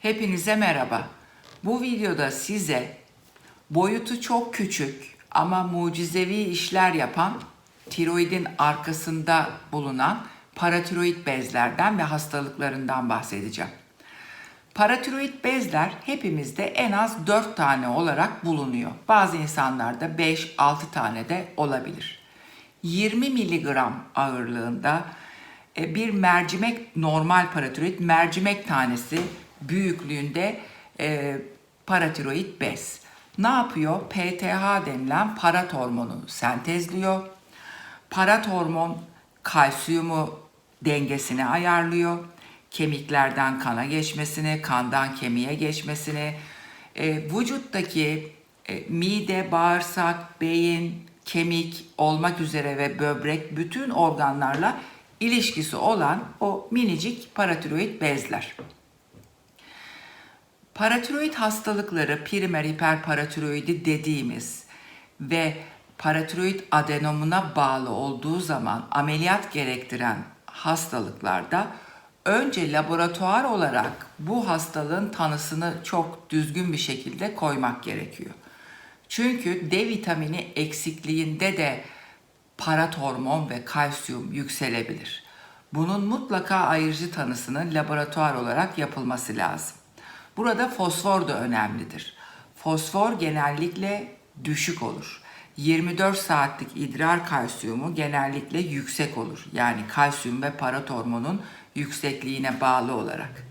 Hepinize merhaba. Bu videoda size boyutu çok küçük ama mucizevi işler yapan tiroidin arkasında bulunan paratiroid bezlerden ve hastalıklarından bahsedeceğim. Paratiroid bezler hepimizde en az 4 tane olarak bulunuyor. Bazı insanlarda 5-6 tane de olabilir. 20 miligram ağırlığında e, bir mercimek normal paratiroid mercimek tanesi büyüklüğünde e, paratiroid bez. Ne yapıyor? PTH denilen parat hormonu sentezliyor. Parat hormon kalsiyumu dengesini ayarlıyor. Kemiklerden kana geçmesini, kandan kemiğe geçmesini, e, vücuttaki e, mide, bağırsak, beyin, kemik olmak üzere ve böbrek bütün organlarla ilişkisi olan o minicik paratiroid bezler. Paratiroid hastalıkları primer hiperparatiroidi dediğimiz ve paratiroid adenomuna bağlı olduğu zaman ameliyat gerektiren hastalıklarda önce laboratuvar olarak bu hastalığın tanısını çok düzgün bir şekilde koymak gerekiyor. Çünkü D vitamini eksikliğinde de parat hormon ve kalsiyum yükselebilir. Bunun mutlaka ayrıcı tanısının laboratuvar olarak yapılması lazım. Burada fosfor da önemlidir. Fosfor genellikle düşük olur. 24 saatlik idrar kalsiyumu genellikle yüksek olur. Yani kalsiyum ve parat hormonun yüksekliğine bağlı olarak.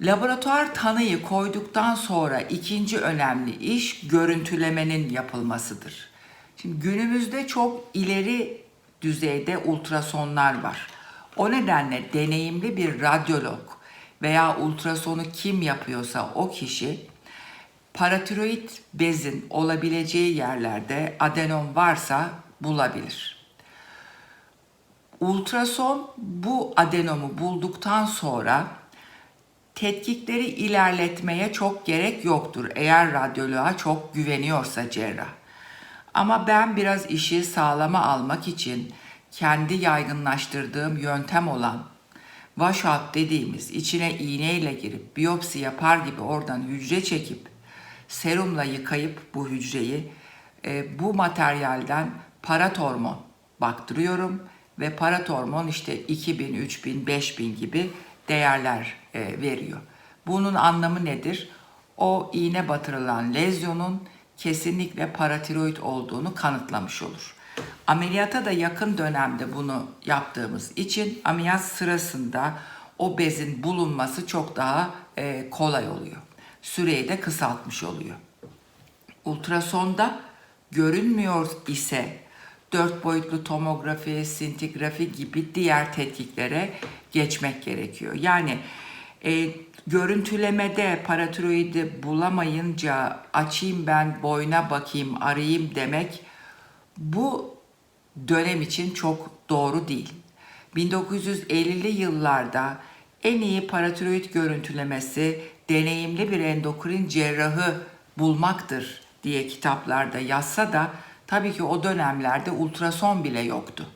Laboratuvar tanıyı koyduktan sonra ikinci önemli iş görüntülemenin yapılmasıdır. Şimdi günümüzde çok ileri düzeyde ultrasonlar var. O nedenle deneyimli bir radyolog veya ultrasonu kim yapıyorsa o kişi paratiroid bezin olabileceği yerlerde adenom varsa bulabilir. Ultrason bu adenomu bulduktan sonra tetkikleri ilerletmeye çok gerek yoktur eğer radyoloğa çok güveniyorsa cerrah. Ama ben biraz işi sağlama almak için kendi yaygınlaştırdığım yöntem olan washout dediğimiz içine iğneyle girip biyopsi yapar gibi oradan hücre çekip serumla yıkayıp bu hücreyi e, bu materyalden parat hormon baktırıyorum ve parat hormon işte 2000, 3000, 5000 gibi değerler e, veriyor. Bunun anlamı nedir? O iğne batırılan lezyonun kesinlikle paratiroid olduğunu kanıtlamış olur. Ameliyata da yakın dönemde bunu yaptığımız için ameliyat sırasında o bezin bulunması çok daha e, kolay oluyor. Süreyi de kısaltmış oluyor. Ultrasonda görünmüyor ise dört boyutlu tomografi, sintigrafi gibi diğer tetkiklere geçmek gerekiyor. Yani e, görüntülemede paratiroidi bulamayınca açayım ben boyuna bakayım arayayım demek bu dönem için çok doğru değil. 1950'li yıllarda en iyi paratiroid görüntülemesi deneyimli bir endokrin cerrahı bulmaktır diye kitaplarda yazsa da tabii ki o dönemlerde ultrason bile yoktu.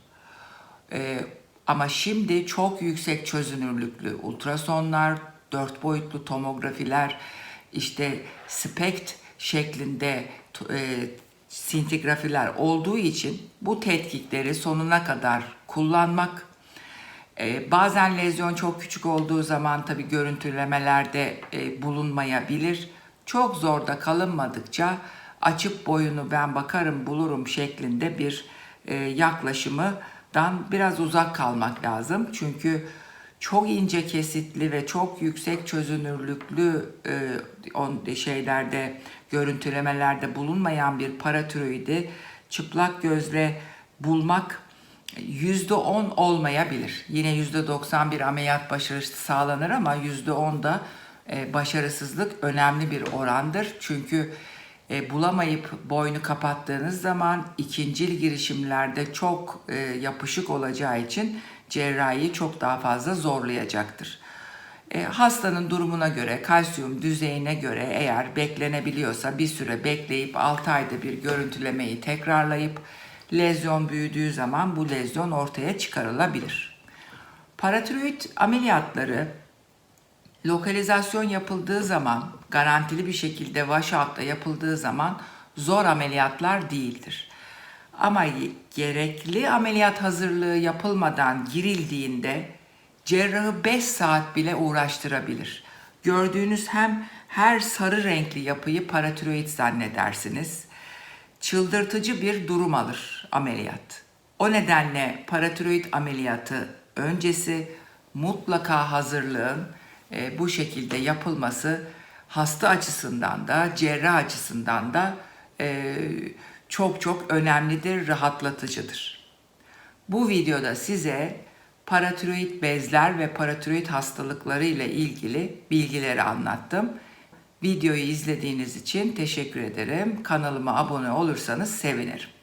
Ee, ama şimdi çok yüksek çözünürlüklü ultrasonlar, dört boyutlu tomografiler, işte SPECT şeklinde e, sintigrafiler olduğu için bu tetkikleri sonuna kadar kullanmak e, bazen lezyon çok küçük olduğu zaman tabi görüntülemelerde e, bulunmayabilir. Çok zorda kalınmadıkça açıp boyunu ben bakarım bulurum şeklinde bir e, yaklaşımdan biraz uzak kalmak lazım. Çünkü çok ince kesitli ve çok yüksek çözünürlüklü e, şeylerde görüntülemelerde bulunmayan bir paratiroidi çıplak gözle bulmak yüzde on olmayabilir. Yine yüzde doksan bir ameliyat başarısı sağlanır ama yüzde on da e, başarısızlık önemli bir orandır. Çünkü e, bulamayıp boynu kapattığınız zaman ikincil girişimlerde çok e, yapışık olacağı için cerrahiyi çok daha fazla zorlayacaktır. E, hastanın durumuna göre, kalsiyum düzeyine göre eğer beklenebiliyorsa bir süre bekleyip 6 ayda bir görüntülemeyi tekrarlayıp lezyon büyüdüğü zaman bu lezyon ortaya çıkarılabilir. Paratiroid ameliyatları Lokalizasyon yapıldığı zaman, garantili bir şekilde washout'ta yapıldığı zaman zor ameliyatlar değildir. Ama gerekli ameliyat hazırlığı yapılmadan girildiğinde cerrahı 5 saat bile uğraştırabilir. Gördüğünüz hem her sarı renkli yapıyı paratiroid zannedersiniz. Çıldırtıcı bir durum alır ameliyat. O nedenle paratiroid ameliyatı öncesi mutlaka hazırlığın e, bu şekilde yapılması hasta açısından da cerrah açısından da e, çok çok önemlidir, rahatlatıcıdır. Bu videoda size paratiroid bezler ve paratiroid hastalıkları ile ilgili bilgileri anlattım. Videoyu izlediğiniz için teşekkür ederim. Kanalıma abone olursanız sevinirim.